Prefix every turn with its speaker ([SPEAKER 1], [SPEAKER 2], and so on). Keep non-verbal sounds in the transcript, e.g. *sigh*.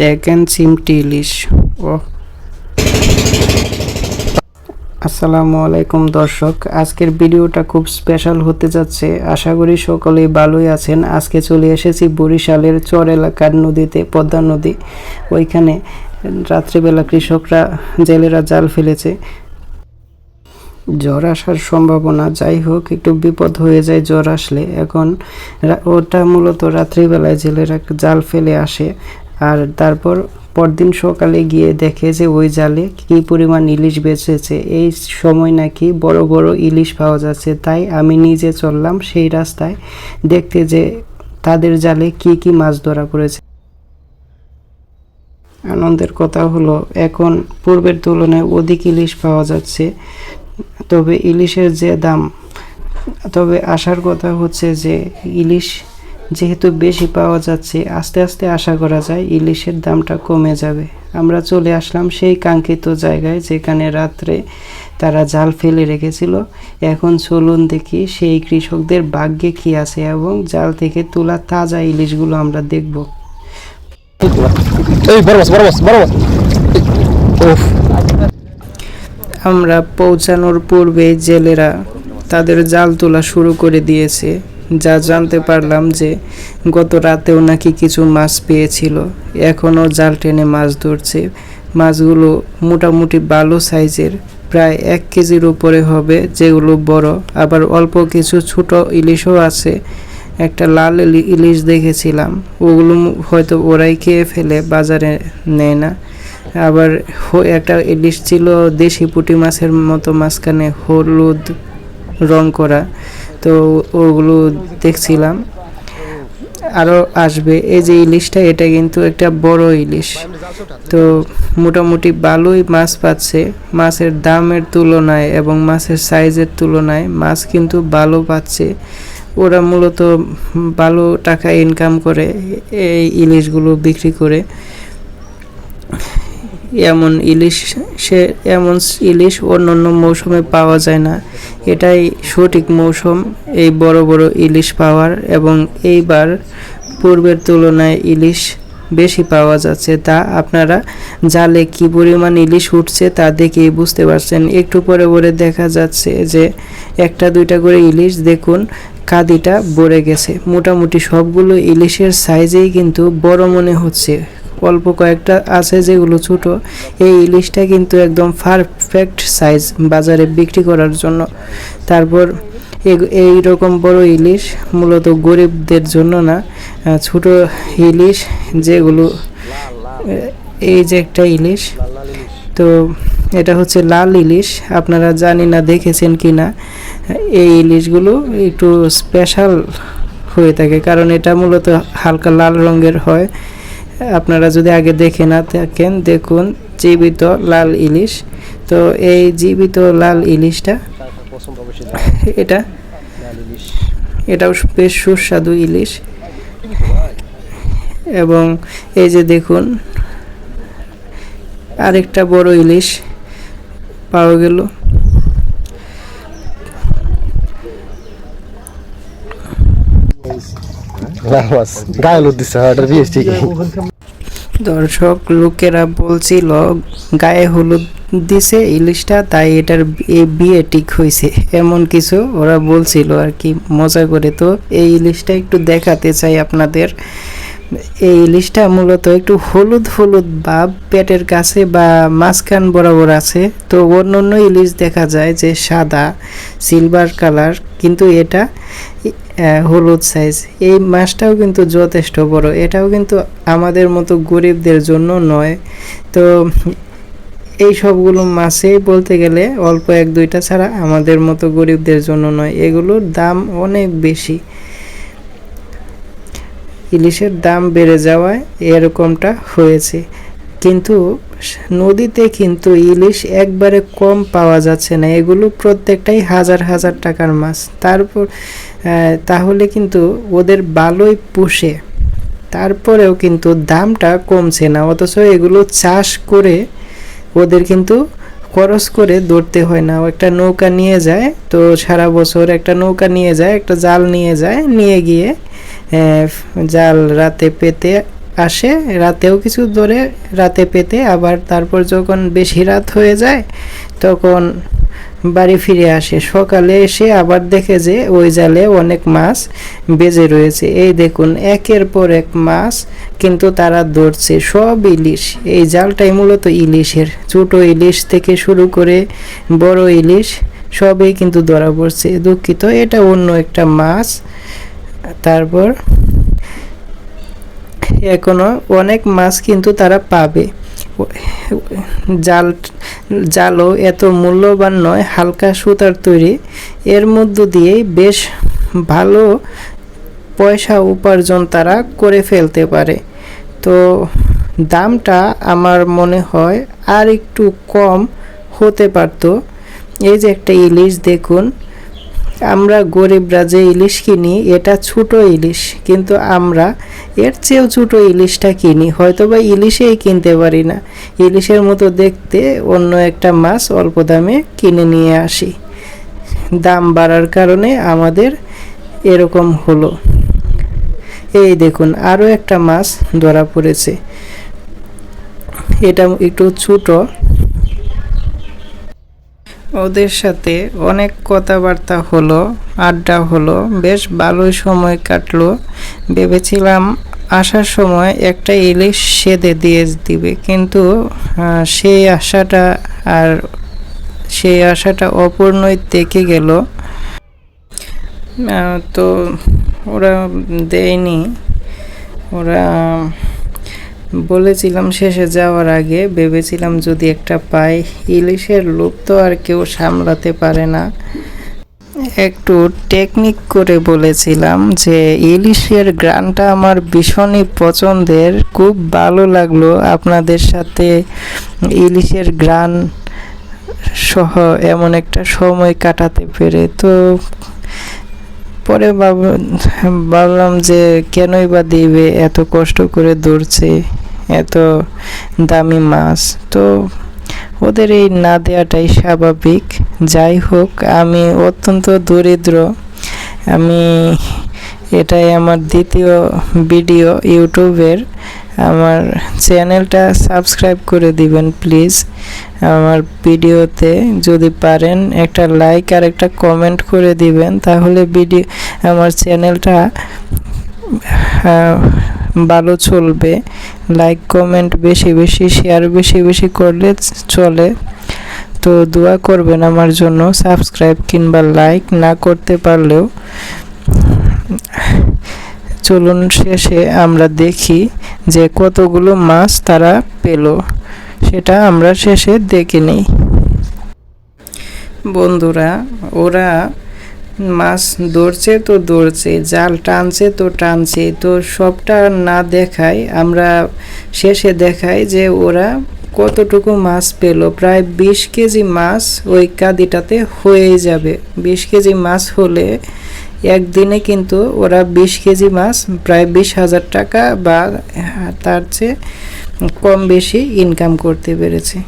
[SPEAKER 1] দেখেন চিমটি ইলিশ ও আসসালামু আলাইকুম দর্শক। আজকের ভিডিওটা খুব স্পেশাল হতে যাচ্ছে। আশা করি সকলেই ভালোই আছেন। আজকে চলে এসেছি বরিশালের চর এলাকার নদীতে, পদ্মা নদী। ওইখানে রাত্রিবেলা কৃষকরা, জেলেরা জাল ফেলেছে। জ্বর আসার সম্ভাবনা, যাই হোক, একটু বিপদ হয়ে যায় জ্বর আসলে। এখন ওটা মূলত রাত্রিবেলায় জেলেরা জাল ফেলে আসে। আর তারপর পরদিন সকালে গিয়ে দেখে যে ওই জালে কি পরিমাণ ইলিশ বেঁচেছে। এই সময় নাকি বড় বড় ইলিশ পাওয়া যাচ্ছে। তাই আমি নিজে চললাম সেই রাস্তায় দেখতে যে তাদের জালে কি কি মাছ ধরা পড়েছে। আনন্দের কথা হলো, এখন পূর্বের তুলনায় অধিক ইলিশ পাওয়া যাচ্ছে। তবে ইলিশের যে দাম, তবে আসার কথা হচ্ছে যে ইলিশ যেহেতু বেশি পাওয়া যাচ্ছে, আস্তে আস্তে আশা করা যায় ইলিশের দামটা কমে যাবে। আমরা চলে আসলাম সেই কাঙ্ক্ষিত জায়গায় যেখানে রাত্রে তারা জাল ফেলে রেখেছিল। এখন চলুন দেখি সেই কৃষকদের ভাগ্যে কি আছে এবং জাল থেকে তোলা তাজা ইলিশগুলো আমরা দেখব। আমরা পৌঁছানোর পূর্বে জেলেরা তাদের জাল তোলা শুরু করে দিয়েছে, যা জানতে পারলাম যে গত রাতেও নাকি কিছু মাছ পেয়েছিল। এখনও জাল টেনে মাছ ধরছে। মাছগুলো মোটামুটি ভালো সাইজের, প্রায় এক কেজির উপরে হবে, যেগুলো বড়। আবার অল্প কিছু ছোট ইলিশও আছে। একটা লাল ইলি- ইলিশ দেখেছিলাম। ওগুলো হয়তো ওরাই খেয়ে ফেলে, বাজারে নেয় না। আবার একটা ইলিশ ছিল দেশি পুঁটি মাছের মতো মাঝখানে হলুদ রং করা। তো ওগুলো দেখছিলাম। আরও আসবে। এই যে ইলিশটা, এটা কিন্তু একটা বড় ইলিশ। তো মোটামুটি ভালোই মাছ পাচ্ছে। মাছের দামের তুলনায় এবং মাছের সাইজের তুলনায় মাছ কিন্তু ভালো পাচ্ছে। ওরা মূলত ভালো টাকা ইনকাম করে এই ইলিশগুলো বিক্রি করে। এমন ইলিশ, সে এমন ইলিশ অন্য অন্য মৌসুমে পাওয়া যায় না। এটাই সঠিক মৌসুম, এই বড় বড় ইলিশ পাওয়ার এবং এইবার পূর্বের তুলনায় ইলিশ বেশি পাওয়া যাচ্ছে। তা আপনারা জালে কি পরিমাণ ইলিশ উঠছে তা দেখেই বুঝতে পারছেন। একটু পরে পরে দেখা যাচ্ছে যে একটা দুইটা করে ইলিশ দেখুন, কাদিটা ভরে গেছে। মোটামুটি সবগুলো ইলিশের সাইজেই কিন্তু বড় মনে হচ্ছে। অল্প কয়েকটা আছে যেগুলো ছোট। এই ইলিশটা কিন্তু একদম পারফেক্ট সাইজ বাজারে বিক্রি করার জন্য। তারপর এই রকম বড় ইলিশ মূলত গরিবদের জন্য না ছোট ইলিশ যেগুলো এই যে একটা ইলিশ। তো এটা হচ্ছে লাল ইলিশ, আপনারা জানি না দেখেছেন কি না। এই ইলিশগুলো একটু স্পেশাল হয়ে থাকে, কারণ এটা মূলত হালকা লাল রঙের হয়। আপনারা যদি আগে দেখে না থাকেন দেখুন জীবিত লাল ইলিশ। তো এই জীবিত লাল ইলিশটা *laughs* এটা এটাও বেশ সুস্বাদু ইলিশ। এবং এই যে দেখুন আরেকটা বড় ইলিশ পাওয়া গেল।
[SPEAKER 2] গায়ে হলুদ দিচ্ছে হ্যাঁ এটা বিএস ঠিকই
[SPEAKER 1] দর্শক, লোকেরা বলছিল, গায়ে হলুদ দিছে ইলিশটা, তাই এটার বিয়ে ঠিক হয়েছে এমন কিছু ওরা বলছিল আর কি। মজা করে তো এই ইলিশটা একটু দেখাতে চাই আপনাদের। এই ইলিশটা মূলত একটু হলুদ হলুদ ভাব পেটের কাছে বা মাঝখান বরাবর আছে। তো অন্য অন্য ইলিশ দেখা যায় যে সাদা, সিলভার কালার, কিন্তু এটা হলুদ সাইজ এই মাছটাও কিন্তু যথেষ্ট বড়। এটাও কিন্তু আমাদের মতো গরিবদের জন্য নয়। তো এই সবগুলো মাছেই বলতে গেলে অল্প এক দুইটা ছাড়া আমাদের মতো গরিবদের জন্য নয়। এগুলোর দাম অনেক বেশি। ইলিশের দাম বেড়ে যাওয়ায় এরকমটা হয়েছে। কিন্তু নদীতে কিন্তু ইলিশ একবারে কম পাওয়া যাচ্ছে না। এগুলো প্রত্যেকটাই হাজার হাজার টাকার মাছ। তারপর তাহলে কিন্তু ওদের ভালোই পুষে। তারপরেও কিন্তু দামটা কমছে না, অথচ এগুলো চাষ করে ওদের কিন্তু খরচ করে ধরতে হয় না। একটা নৌকা নিয়ে যায়, তো সারা বছর একটা নৌকা নিয়ে যায়, একটা জাল নিয়ে যায়, নিয়ে গিয়ে জাল রাতে পেতে আসে, রাতেও কিছু ধরে রাতে পেতে, আবার তারপর যখন বেশি রাত হয়ে যায়, তখন বাড়ি ফিরে আসে। সকালে এসে আবার দেখে যে ওই জালে অনেক মাছ বেজে রয়েছে। এই দেখুন, একের পর এক মাছ কিন্তু তারা ধরছে। সব ইলিশ। এই জালটাই মূলত ইলিশের। ছোট ইলিশ থেকে শুরু করে বড় ইলিশ সবই কিন্তু ধরা পড়ছে। দুঃখিত, এটা অন্য একটা মাছ। তারপর এখনও অনেক মাছ কিন্তু তারা পাবে। জাল, জালও এত মূল্যবান নয়, হালকা সুতার তৈরি। এর মধ্য দিয়েই বেশ ভালো পয়সা উপার্জন তারা করে ফেলতে পারে। তো দামটা আমার মনে হয় আর একটু কম হতে পারতো। এই যে একটা ইলিশ দেখুন। আমরা গরিবরা যে ইলিশ কিনি, এটা ছোট ইলিশ, কিন্তু আমরা এর চেয়েও ছোট ইলিশটা কিনি। হয়তো বা ইলিশেই কিনতে পারি না। ইলিশের মতো দেখতে অন্য একটা মাছ অল্প দামে কিনে নিয়ে আসি। দাম বাড়ার কারণে আমাদের এরকম হলো। এই দেখুন, আরও একটা মাছ ধরা পড়েছে। এটা একটু ছোট। ওদের সাথে অনেক কথাবার্তা হলো, আড্ডা হলো, বেশ ভালোই সময় কাটলো। ভেবেছিলাম আসার সময় একটা ইলিশ সেদে দিয়ে দিবে, কিন্তু সেই আশাটা আর সেই আশাটা অপূর্ণই থেকে গেল। তো ওরা দেয়নি। ওরা বলেছিলাম শেষে যাওয়ার আগে, ভেবেছিলাম যদি একটা পাই, ইলিশের লোভ তো আর কেউ সামলাতে পারে না। একটু টেকনিক করে বলেছিলাম যে, ইলিশের গ্রানটা আমার ভীষণই পছন্দের, খুব ভালো লাগল আপনাদের সাথে ইলিশের গ্রান সহ এমন একটা সময় কাটাতে পেরে। তো পরে ভাব- ভাবলাম যে কেনই বা দিবে, এত কষ্ট করে ধরছে, এত দামি মাছ। তো ওদের এই না দেওয়াটাই স্বাভাবিক। যাই হোক, আমি অত্যন্ত দরিদ্র। আমি এটাই আমার দ্বিতীয় ভিডিও ইউটিউবের। আমার চ্যানেলটা সাবস্ক্রাইব করে দিবেন, প্লিজ। আমার ভিডিওতে যদি পারেন একটা লাইক আর একটা কমেন্ট করে দিবেন, তাহলে ভিডিও আমার চ্যানেলটা ভালো চলবে। লাইক, কমেন্ট বেশি বেশি, শেয়ার বেশি বেশি করলে চলে। তো দোয়া করবেন আমার জন্য, সাবস্ক্রাইব কিংবা লাইক না করতে পারলেও। চলুন শেষে আমরা দেখি যে কতগুলো মাছ তারা পেল। সেটা আমরা শেষে দেখে নিই। বন্ধুরা, ওরা মাছ ধরছে তো ধরছে, জাল টানছে তো টানছে, তো সবটা না দেখায়, আমরা শেষে দেখাই যে ওরা কতটুকু মাছ পেল। প্রায় বিশ কেজি মাছ ওই কাদিটাতে হয়ে যাবে। বিশ কেজি মাছ হলে একদিনে কিন্তু ওরা বিশ কেজি মাছ, প্রায় বিশ হাজার টাকা বা তার চেয়ে কম বেশি ইনকাম করতে পেরেছে।